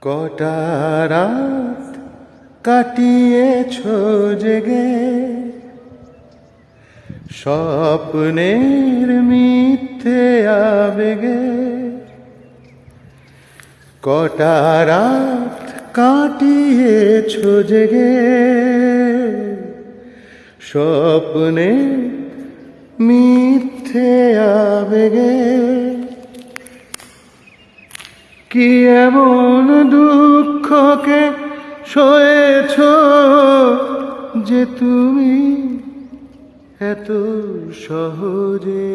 কটা রাত কাটিয়েছ জেগে? স্বপ্নের মিথ্যে আবেগে। কটা রাত কাটিয়েছ জেগে? স্বপ্নে মিথ্যে আবেগে। কি এমন দুঃখকে সয়েছ যে তুমি এত সহজে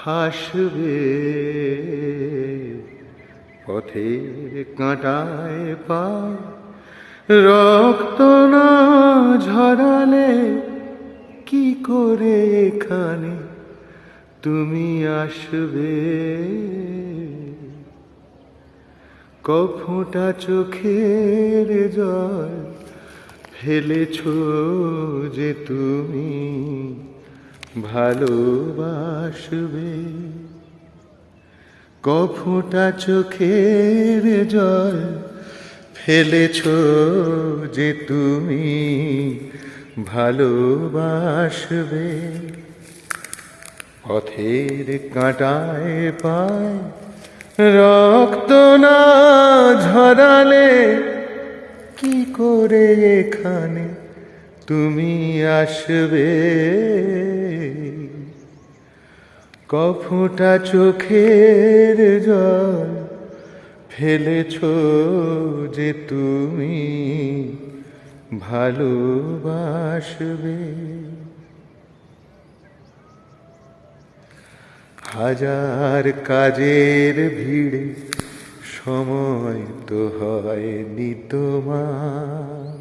হাসবে? পথের কাঁটায় পা, রক্ত না ঝরালে কি করে এখানে তুমি আসবে? কফোঁটা চোখের জল ফেলেছ যে তুমি ভালোবাসবে। কফোঁটা চোখের জল ফেলেছ যে তুমি ভালোবাসবে। পথের কাঁটায় পায় রক্ত না ঝরালে কি করে এখানে তুমি আসবে? কফোটা চোখের জল ফেলেছ যে তুমি ভালোবাসবে। হাজার কাজের ভিড়ে, সময় তো হয়নি তোমার।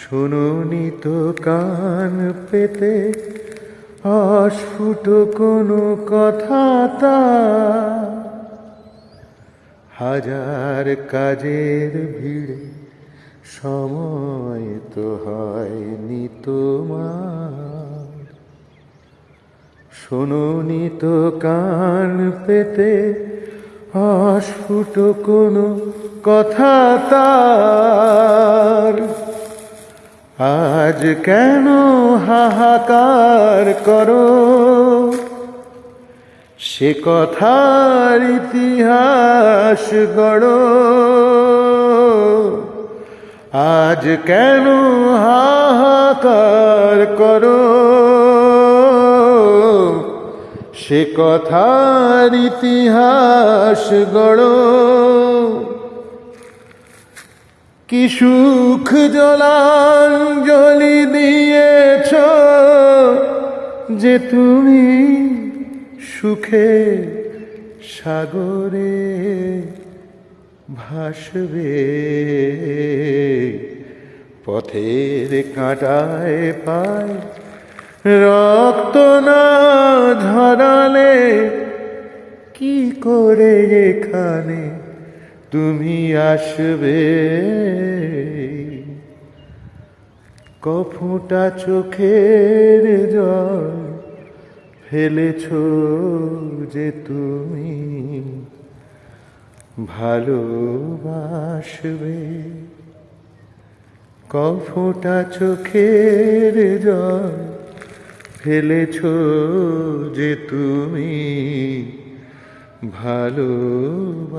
শুনুনি তো কান পেতে, অস্ফুট কোনো কথা তা। হাজার কাজের ভিড়ে, সময় তো হয়নি তোমার। শুনুনি তো কান পেতে, অস্ফুট কোনো কথা তার। আজ কেন হাহাকার করো? সে কথার ইতিহাস গড়ো। আজ কেন হাহাকার করো? সে কথার ইতিহাস গড়ো। কি সুখ জলাঞ্জলি দিয়েছ যে তুমি সুখে সাগরে ভাসবে। পথের কাঁটায় পায় রক্ত না ঝরালে কি করে এখানে তুমি আসবে? কফুটা চোখের জল ফেলেছ যে তুমি ভালোবাসবে। কফুটা চোখের জল ফেলেছ যে তুমি ভালোবাসবে।